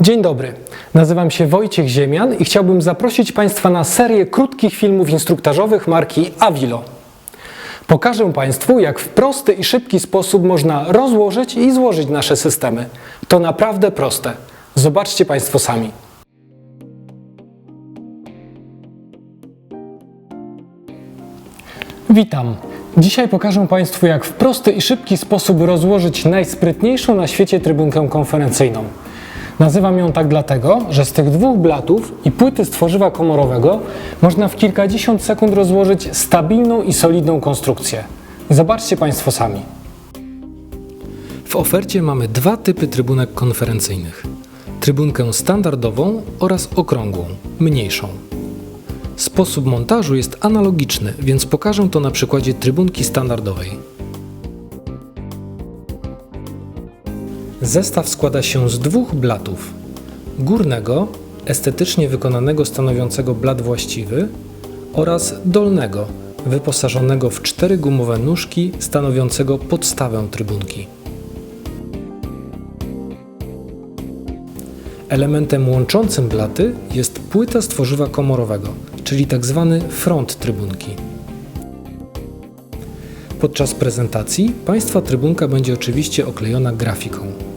Dzień dobry, nazywam się Wojciech Ziemian i chciałbym zaprosić Państwa na serię krótkich filmów instruktażowych marki Avilo. Pokażę Państwu, jak w prosty i szybki sposób można rozłożyć i złożyć nasze systemy. To naprawdę proste. Zobaczcie Państwo sami. Witam. Dzisiaj pokażę Państwu, jak w prosty i szybki sposób rozłożyć najsprytniejszą na świecie trybunkę konferencyjną. Nazywam ją tak dlatego, że z tych dwóch blatów i płyty z tworzywa komorowego można w kilkadziesiąt sekund rozłożyć stabilną i solidną konstrukcję. Zobaczcie Państwo sami. W ofercie mamy dwa typy trybunek konferencyjnych. Trybunkę standardową oraz okrągłą, mniejszą. Sposób montażu jest analogiczny, więc pokażę to na przykładzie trybunki standardowej. Zestaw składa się z dwóch blatów. Górnego, estetycznie wykonanego stanowiącego blat właściwy oraz dolnego, wyposażonego w cztery gumowe nóżki stanowiącego podstawę trybunki. Elementem łączącym blaty jest płyta z tworzywa komorowego, czyli tzw. front trybunki. Podczas prezentacji Państwa trybunka będzie oczywiście oklejona grafiką.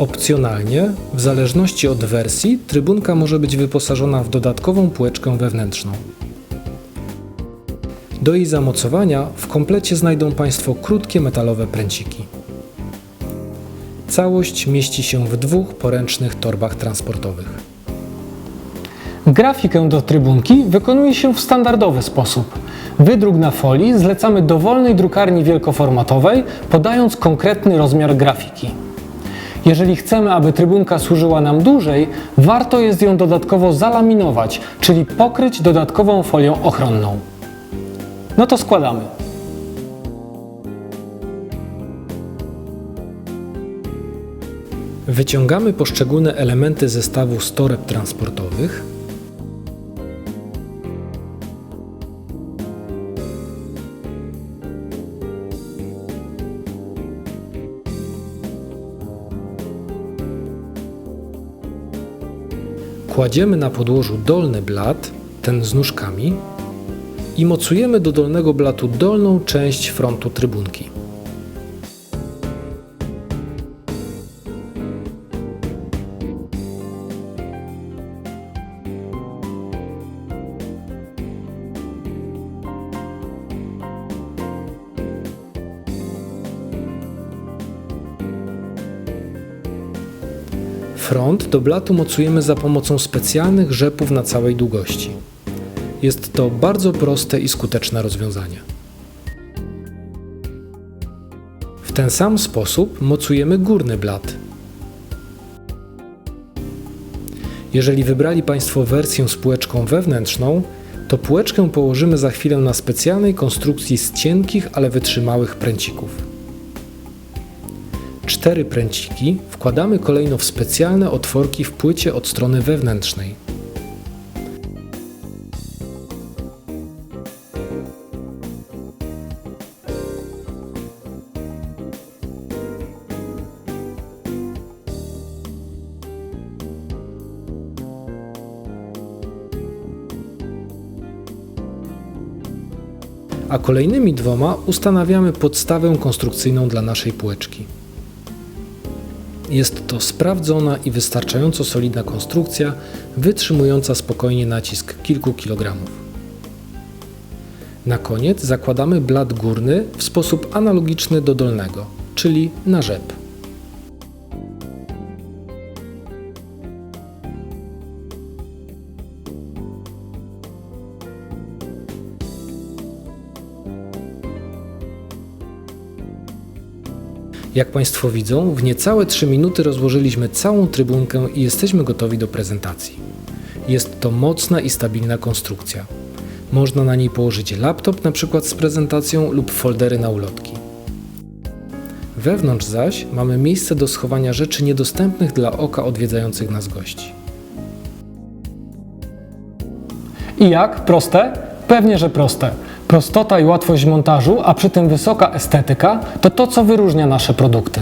Opcjonalnie, w zależności od wersji, trybunka może być wyposażona w dodatkową półeczkę wewnętrzną. Do jej zamocowania w komplecie znajdą Państwo krótkie metalowe pręciki. Całość mieści się w dwóch poręcznych torbach transportowych. Grafikę do trybunki wykonuje się w standardowy sposób. Wydruk na folii zlecamy dowolnej drukarni wielkoformatowej, podając konkretny rozmiar grafiki. Jeżeli chcemy, aby trybunka służyła nam dłużej, warto jest ją dodatkowo zalaminować, czyli pokryć dodatkową folią ochronną. No to składamy. Wyciągamy poszczególne elementy zestawu z toreb transportowych. Kładziemy na podłożu dolny blat, ten z nóżkami, i mocujemy do dolnego blatu dolną część frontu trybunki. Front do blatu mocujemy za pomocą specjalnych rzepów na całej długości. Jest to bardzo proste i skuteczne rozwiązanie. W ten sam sposób mocujemy górny blat. Jeżeli wybrali Państwo wersję z półeczką wewnętrzną, to półeczkę położymy za chwilę na specjalnej konstrukcji z cienkich, ale wytrzymałych pręcików. Cztery pręciki wkładamy kolejno w specjalne otworki w płycie od strony wewnętrznej. A kolejnymi dwoma ustanawiamy podstawę konstrukcyjną dla naszej półeczki. Jest to sprawdzona i wystarczająco solidna konstrukcja, wytrzymująca spokojnie nacisk kilku kilogramów. Na koniec zakładamy blat górny w sposób analogiczny do dolnego, czyli na rzep. Jak Państwo widzą, w niecałe 3 minuty rozłożyliśmy całą trybunkę i jesteśmy gotowi do prezentacji. Jest to mocna i stabilna konstrukcja. Można na niej położyć laptop na przykład z prezentacją lub foldery na ulotki. Wewnątrz zaś mamy miejsce do schowania rzeczy niedostępnych dla oka odwiedzających nas gości. I jak? Proste? Pewnie, że proste. Prostota i łatwość montażu, a przy tym wysoka estetyka to to, co wyróżnia nasze produkty.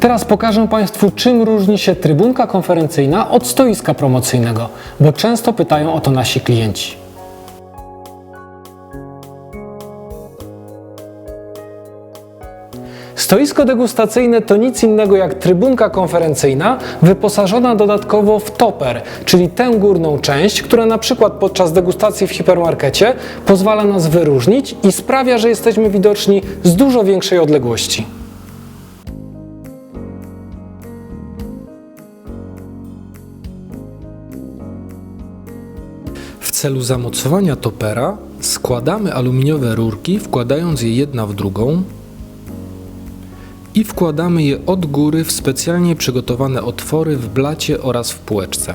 Teraz pokażę Państwu, czym różni się trybunka konferencyjna od stoiska promocyjnego, bo często pytają o to nasi klienci. Stoisko degustacyjne to nic innego jak trybunka konferencyjna wyposażona dodatkowo w toper, czyli tę górną część, która na przykład podczas degustacji w hipermarkecie pozwala nas wyróżnić i sprawia, że jesteśmy widoczni z dużo większej odległości. W celu zamocowania topera składamy aluminiowe rurki, wkładając je jedna w drugą i wkładamy je od góry w specjalnie przygotowane otwory w blacie oraz w półeczce.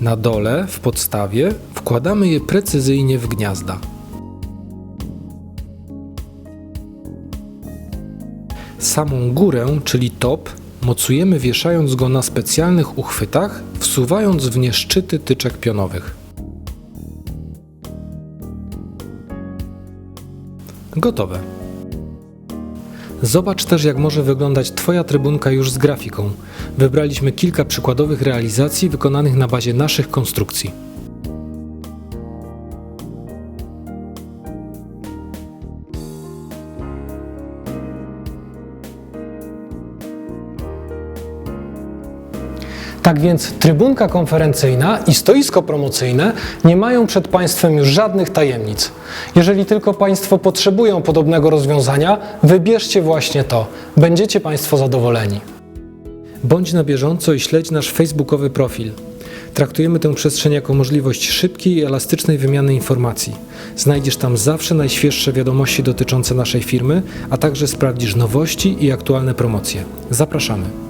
Na dole, w podstawie, wkładamy je precyzyjnie w gniazda. Samą górę, czyli top, mocujemy wieszając go na specjalnych uchwytach, wsuwając w nie szczyty tyczek pionowych. Gotowe. Zobacz też, jak może wyglądać Twoja trybunka już z grafiką. Wybraliśmy kilka przykładowych realizacji wykonanych na bazie naszych konstrukcji. Tak więc trybunka konferencyjna i stoisko promocyjne nie mają przed Państwem już żadnych tajemnic. Jeżeli tylko Państwo potrzebują podobnego rozwiązania, wybierzcie właśnie to. Będziecie Państwo zadowoleni. Bądź na bieżąco i śledź nasz facebookowy profil. Traktujemy tę przestrzeń jako możliwość szybkiej i elastycznej wymiany informacji. Znajdziesz tam zawsze najświeższe wiadomości dotyczące naszej firmy, a także sprawdzisz nowości i aktualne promocje. Zapraszamy.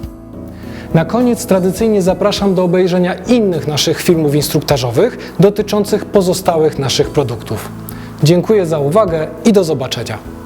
Na koniec tradycyjnie zapraszam do obejrzenia innych naszych filmów instruktażowych dotyczących pozostałych naszych produktów. Dziękuję za uwagę i do zobaczenia.